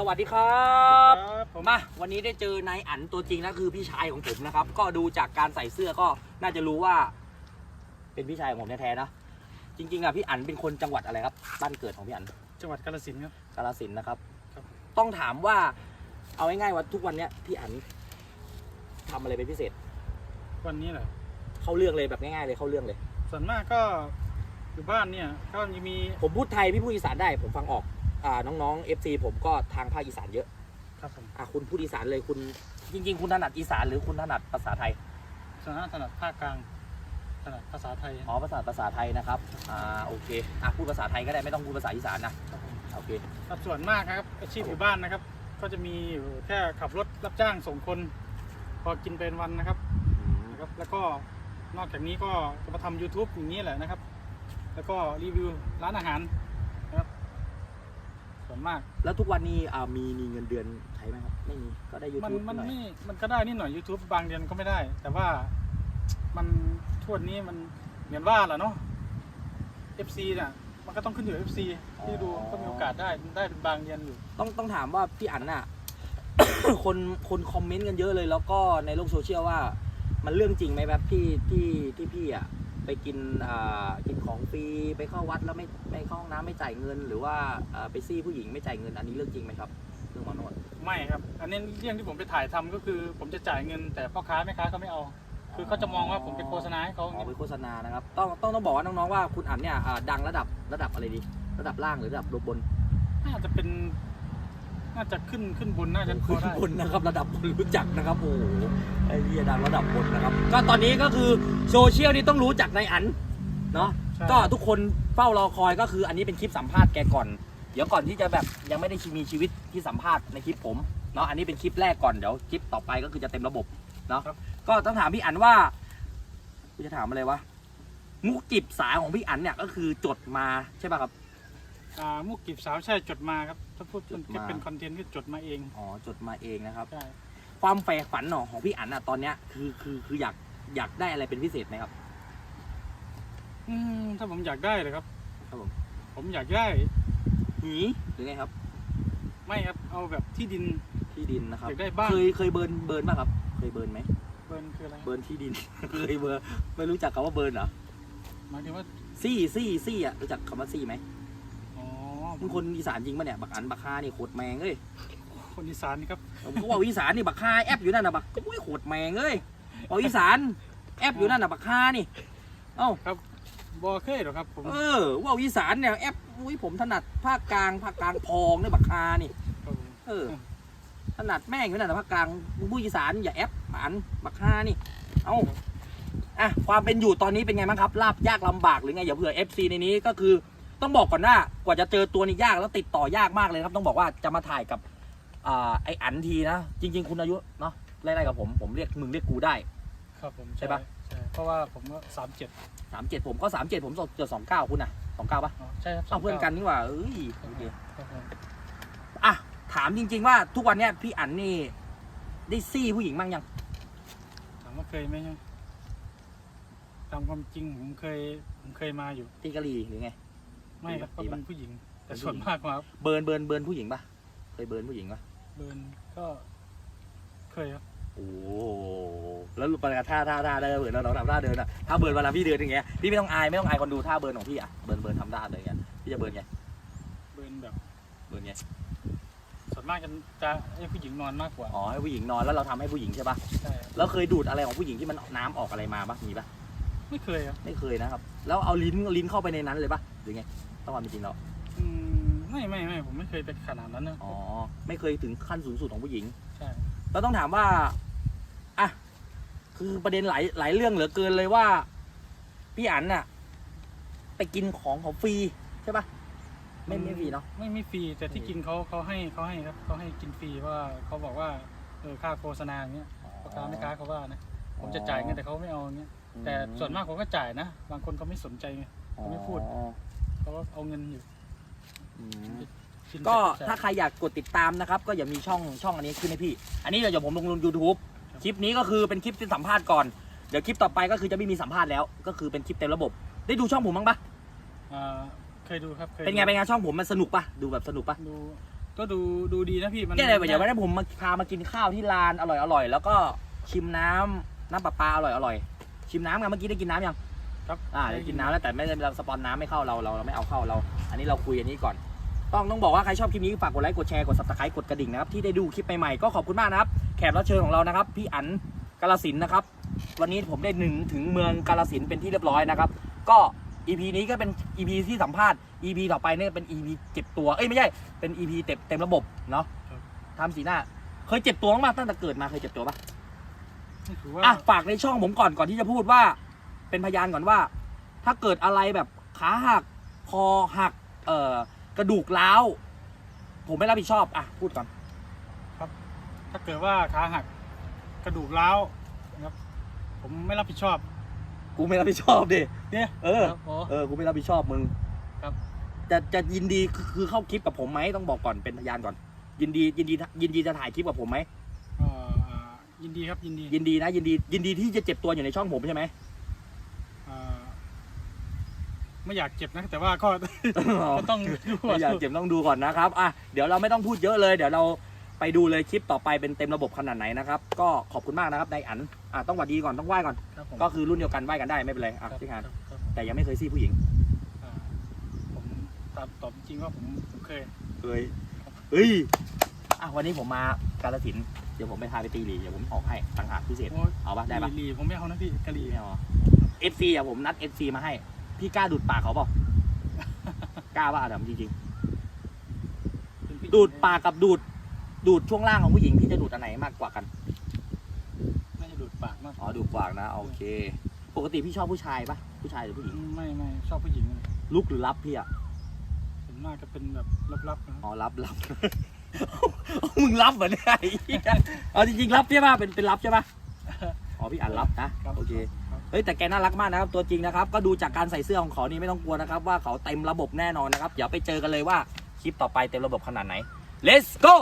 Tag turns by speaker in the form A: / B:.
A: สวัสดีครับ
B: ครับ ผม
A: มาวันนี้ได้เจอนายอันตัวจริงนะคือพี่ชายของผมนะครับ ก็ดูจากการใส่เสื้อก็น่าจะรู้ว่า เป็นพี่ชายของผมแท้ๆนะจริงๆอะพี่อันเป็นคนจังหวัดอะไรครับบ้านเกิดของพี่อัน
B: จังหวัดกาฬสินธุ์ครับ
A: กาฬสินธุ์นะครับ
B: ครับ
A: ต้องถามว่า เอาง่ายๆว่าทุกวันเนี้ยพี่อันทำอะไรเป็นพิเศษ
B: วันนี้เหรอ
A: เข้าเรื่องเลยแบบง่ายๆเลยเข้าเรื่องเลย
B: ส่วนมากก็อยู่บ้านเนี่ยก็ยังมี
A: ผมพูดไทยพี่พูดอีสานได้ผมฟังออก อ่าน้องๆ FC ผมก็ทางภาคอีสานเยอะ
B: ครับผม
A: อะคุณพูดอีสานเลยคุณจริง ๆ คุณถนัดอีสานหรือคุณถนัดภาษาไทย
B: ส่วนมากถนัดภาคกลางถนัดภาษาไทย
A: อ๋อภาษาภาษาไทยนะครับอ่าโอเคอะพูดภาษาไทยก็ได้ไม่ต้องพูดภาษาอีสานนะ
B: ครับผม
A: โอเค
B: ครับส่วนมากนะครับ อาชีพอยู่บ้านนะครับ ก็จะมีอยู่แค่ขับรถรับจ้างส่งคน พอกินเป็นวันนะครับนะครับ แล้วก็นอกจากนี้ก็จะมาทำ YouTube อย่างนี้แหละนะครับ แล้วก็รีวิวร้านอาหารนะครับ ส่วนมาก
A: แล้วทุกวันนี้อ่ามีมีเงินเดือนใช้ไหมครับ ไม่มีก็ได้ยู
B: มัน
A: ทูบ
B: มัน
A: หน่อย
B: ไม่มันก็ได้นิดหน่อย YouTube บางเดือนก็ไม่ได้ แต่ว่ามันทั่วนี้มันเหมือนว่าแหละเนาะ FC น่ะมันก็ต้องขึ้นอยู่กับ FC ที่ดูก็มีโอกาสได้ได้เป็นบางเดือนอยู่
A: ต้องต้องถามว่าพี่อันน่ะ คนคนคอมเมนต์กันเยอะเลย แล้วก็ในโลกโซเชียลว่า มันเรื่องจริงไหมแบบที่ที่ที่พี่อะ ไปกินอ่ากินของฟรีไปเข้าวัดแล้วไม่ไม่เข้าห้องน้ำไม่จ่ายเงิน หรือว่าอ่าไปซี่ผู้หญิงไม่จ่ายเงินอันนี้เรื่องจริงไหมครับเรื่องหมอนวด
B: ไม่ครับ อันนี้เรื่องที่ผมไปถ่ายทำก็คือ ผมจะจ่ายเงิน แต่พ่อค้าแม่ค้าเขาไม่เอา คือเขาจะมองว่าผมเป็นโฆษณาให้เขา
A: อ๋อเป็นโฆษณานะครับต้องต้องต้องบอกว่าน้องๆว่าคุณอันเนี่ยอ่าดังระดับระดับอะไรดี ระดับล่างหรือระดับบน
B: น่าจะเป็น น่าจะขึ้นขึ้นบนน่าจะพ
A: ขึ้
B: อนได้
A: บนนะครับระดับบนรู้จักนะครับโอ้โหไอ้เหี้ยดังระดับบนนะครับ ก็ตอนนี้ก็คือโซเชียลนี่ต้องรู้จักในอันเนาะ
B: ใช่
A: ก็ทุกคนเฝ้ารอคอยก็คืออันนี้เป็นคลิปสัมภาษณ์แกก่อน เดี๋ยวก่อนที่จะแบบยังไม่ได้มีชีวิตที่สัมภาษณ์ในคลิปผมเนาะอันนี้เป็นคลิปแรกก่อนเดี๋ยวคลิปต่อไปก็คือจะเต็มระบบเนาะก็ต้องถามพี่อันว่ากูจะถามอะไรวะมุกจีบสาวของพี่อันเนี่ยก็คือจดมาใช่ป่ะครับ
B: อ่ามุกกีบสาวใช่จดมาครับ ถ้าพูด
A: จดมา
B: เป็นคอนเทนต์ก็จดมาเอง
A: อ๋อจดมาเองนะครับ
B: ใช่
A: ความใฝ่ฝันหนอของพี่อันอะตอนเนี้ยคือคือคืออยากอยากได้อะไรเป็นพิเศษไหมครับ
B: อืมถ้าผมอยากได้เลยครับ
A: ครับผม
B: ผมอยากได้
A: หีหรือไงครับ
B: ไม่ครับเอาแบบที่ดิน
A: ที่ดินนะครับ
B: อยากได้บ้าน
A: เคยเคยเบิร์นเบิร์นป่ะครับ เคยเบิร์นไหม
B: เบิร์นคืออะไร
A: เบิร์นที่ดิน เคยเบิร์นไม่รู้จักคำว่าเบิร์นเหรอ
B: หมายถึงว่า
A: ซี่ซี่ซี่อะรู้จักคำว่าซี่ไหม
B: อ๋อ
A: มึงคนอีสานจริงปะเนี่ย บักอันบักคานี่โคตรแมงเอ้ย
B: คนอีสานนี่ครับ
A: ผมก็ว่าอีสานนี่บักคาแอปอยู่นั่นน่ะบักอุ้ยโคตรแมงเอ้ยเอาอีสานแอปอยู่นั่นน่ะบักคานี่ เอ้า
B: บอเคยหรอกครับผม
A: เออว่าอีสานเนี่ยแอปอุ้ยผมถนัดภาคกลางภาคกลางพองเนี่ยบักคานี่
B: ครับผม
A: เออ ถนัดแม่งอยู่นั่นน่ะภาคกลางผู้อีสานอย่าแอปอันบักคานี่ เอ้าอะความเป็นอยู่ตอนนี้เป็นไงบ้างครับลาบยากลำบากหรือไงอย่าเผื่อ FC ในนี้ก็คือ ต้องบอกก่อนว่ากว่าจะเจอตัวนี้ยากแล้วติดต่อยากมากเลยครับ ต้องบอกว่าจะมาถ่ายกับอ่าไออันทีนะ จริง ๆ คุณอายุเนาะไล่ๆกับผมผมเรียกมึงเรียกกูได้
B: ครับผม
A: ใช่ปะ
B: ใช่เพราะว่าผมก็สามเจ็ด
A: สามเจ็ดผมก็สามเจ็ดผมเจอสองเก้าคุณอะสองเก้าปะ
B: ใช่ครับ
A: เอาเพื่อนกันนี่หว่าเอ้ยโอเค
B: ครับผม
A: อะถามจริง ๆ ว่าทุกวันเนี้ยพี่อันนี่ได้ซี่ผู้หญิงบ้างยัง
B: ถามว่าเคยไหมใช่ไหมตามความจริงผมเคยผมเคยมาอยู่
A: ตีกะหรี่หรือไง
B: ไม่ครับ
A: ดี
B: ก็
A: ปะ
B: เป็นผู้หญิง แต่
A: เป็นผู้หญิง
B: ส่วนมากมาครับ
A: เบิร์นเบิร์นเบิร์นผู้หญิงปะเคยเบิร์นผู้หญิงปะ
B: เบิร์นก็ เคยครับ
A: โอ้โหแล้วปกติท่าท่าท่าเดินเหมือนเราเราทำท่าเดินอะถ้าเบิร์นเวลาพี่เดินอย่างเงี้ยพี่ไม่ต้องอายไม่ต้องอายคนดูท่าเบิร์นของพี่อะเบิร์นเบิร์นทำท่าเลยางเงี้ยพี่จะเบิร์นไง
B: เบิร์นแบบ
A: เบิร์นไง
B: ส่วนมากจะจะให้ผู้หญิงนอนมากกว่า
A: อ๋อให้ผู้หญิงนอนแล้วเราทำให้ผู้หญิงใช่ปะ
B: ใช่ครับ
A: แล้วเคยดูดอะไรของผู้หญิงที่มันน้ำออกอะไรมาปะมีปะ
B: ไม่เคยครับ
A: ไม่เคยนะครับ แล้วเอาลิ้นลิ้นเข้าไปในนั้นเลยปะหรือไงต้องความเป็นจริงแล้ว
B: อืมไม่ไม่ไม่ผมไม่เคยไปขนาดนั้นนะ
A: อ๋อไม่เคยถึงขั้นสูงสุดของผู้หญิง
B: ใช่
A: เราต้องถามว่าอะคือประเด็นหลายหลายเรื่องเหลือเกินเลยว่า พี่อันน่ะ ไปกินของของฟรีใช่ปะไม่ไม่ฟรีเนาะ
B: ไม่ไม่ฟรีแต่ที่
A: ไม่
B: กินเขาเขาให้เขาให้ครับเขาให้กินฟรีเพราะว่าเขาบอกว่าเออค่าโฆษณาอย่างเงี้ยพ่อค้าแม่ค้าเขาว่านะผมจะจ่ายเงินแต่เขาไม่เอาอย่างเงี้ย แต่ส่วนมากผมก็จ่ายนะ บางคนเขาไม่สนใจไงเขาไม่พูด
A: อ๋อ
B: เขาก็เอาเงินอยู่
A: อืม
B: กิน
A: ก็
B: เสร็จ
A: ถ้าใครอยากกดติดตามนะครับ ก็อย่ามีช่องช่องอันนี้ขึ้นให้พี่ อันนี้เดี๋ยวผมลงลงยูทูบคลิปนี้ก็คือเป็นคลิปที่สัมภาษณ์ก่อน เดี๋ยวคลิปต่อไปก็คือจะไม่มีสัมภาษณ์แล้ว ก็คือเป็นคลิปเต็มระบบ ได้ดูช่องผมบ้างปะ
B: อ่าเคยดูครับคย
A: เป็นไงเป็นไงช่องผมมันสนุกปะดูแบบสนุกปะ
B: ดู ก็ดูดูดีนะพี่มัน
A: แค่ไหนเดี๋ยววันนี้ผมมาพามากินข้าวที่ร้านอร่อยอร่อยแล้วก็ชิมน้ำน้ำประปาอร่อยอร่อย ชิมน้ำกันเมื่อกี้ได้กินน้ำยัง
B: ครับ
A: อ่าได้กินน้ำแล้วแต่ไม่ได้เราสปอนน้ำไม่เข้าเราเราเราไม่เอาเข้าเรา อันนี้เราคุยอันนี้ก่อน ต้องต้องบอกว่าใครชอบคลิปนี้ฝากกดไลค์กดแชร์กด subscribe กดกระดิ่งนะครับที่ได้ดูคลิปใหม่ๆก็ขอบคุณมากนะครับแขกรับเชิญของเรานะครับ พี่อั๋นกาลสินธุ์นะครับ วันนี้ผมได้หนึ่งถึงเมืองกาลสินธุ์เป็นที่เรียบร้อยนะครับ ก็ EP นี้ก็เป็น EP ที่สัมภาษณ์ EP ต่อไปเนี่ยเป็น EP เจ็บตัวเอ้ยไม่ใช่เป็น EP เต็มเต็มระบบเนาะทำสีหน้า เคยเจ็บตัวบ้างปะตั้งแต่เกิดมาเคยเจ็บตัวปะ
B: นี่ ถือว่า
A: อะฝากในช่องผมก่อนก่อนที่จะพูดว่า เป็นพยานก่อนว่า ถ้าเกิดอะไรแบบขาหักคอหัก เอ่อกระดูกร้าวผมไม่รับผิดชอบอะพูดก่อน
B: ถ้าเกิดว่าขาหักกระดูกร้าวนะครับ ผมไม่รับผิดชอบ
A: กูไม่รับผิดชอบดิ
B: เนี่ย
A: เออ
B: ครับอ๋อ
A: เออ กูไม่รับผิดชอบมึง
B: ครับ
A: จะจะยินดีคือคือเข้าคลิปกับผมไหมต้องบอกก่อนเป็นพยานก่อน ยินดียินดียินดีจะถ่ายคลิปกับผมไหม
B: เอ่อ ยินดีครับยินดี
A: ยินดีนะ ยินดี ยินดีที่จะเจ็บตัวอยู่ในช่องผมใช่ไหม
B: เอ่อไม่อยากเจ็บนะ แต่ว่าก็ ก็ต้องดู
A: ไม่อยากเจ็บต้องดูก่อนนะครับอะเดี๋ยวเราไม่ต้องพูดเยอะเลย เดี๋ยวเราไปดูเลยคลิปต่อไปเป็นเต็มระบบขนาดไหนนะครับ ก็ขอบคุณมากนะครับนายอันอะต้องหวัดดีก่อนต้องไหว้ก่อน
B: ครับผม
A: ก็คือรุ่นเดียวกันไหว้กันได้ไม่เป็นไรอะ
B: ครับ
A: ที่งาน
B: ครับครับ
A: แต่ยังไม่เคยซี่ผู้หญิง
B: อ่าผมตามตอบจริงว่าผมผมเคย
A: เคยเฮ้ยอะวันนี้ผมมากาลสินธุ์ เดี๋ยวผมไปพาไปตีหลีเดี๋ยวผมออกให้ต่างหากพิเศษ
B: โอ้ย
A: เอาปะได้ปะ
B: ลีผมไม่เอานะพี่กะหรี่
A: ไม่เอาเอฟซีอะผมนัดเอฟซีมาให้ พี่กล้าดูดปากเขาเปล่ากล้าป่ะอะจริง
B: เป็นพี่
A: ๆดูดปากกับดูด ดูดช่วงล่างของผู้หญิงพี่จะดูดอันไหนมากกว่ากัน
B: น่าจะดูดปากมากก
A: อ๋อ
B: ว่า
A: ดูดปากนะโอเค ปกติพี่ชอบผู้ชายปะผู้ชายหรือผู้หญิง
B: ไม่ไม่ชอบผู้หญิงเลย
A: ลุกหรือรับพี่อะ
B: ส่วนมากจะเป็นแบบลับๆนะ
A: อ๋อรับรับ มึงรับเหมือนไงเอาจริงๆรับใช่ปะเป็นเป็นรับใช่ปะอ๋อพี่อ่านรับนะครับโอเค
B: ครับ
A: เฮ้ยแต่แกน่ารักมากนะครับตัวจริงนะครับ ก็ดูจากการใส่เสื้อของเขานี่ไม่ต้องกลัวนะครับ ว่าเขาเต็มระบบแน่นอนนะครับ เดี๋ยวไปเจอกันเลยว่าคลิปต่อไปเต็มระบบขนาดไหน let's go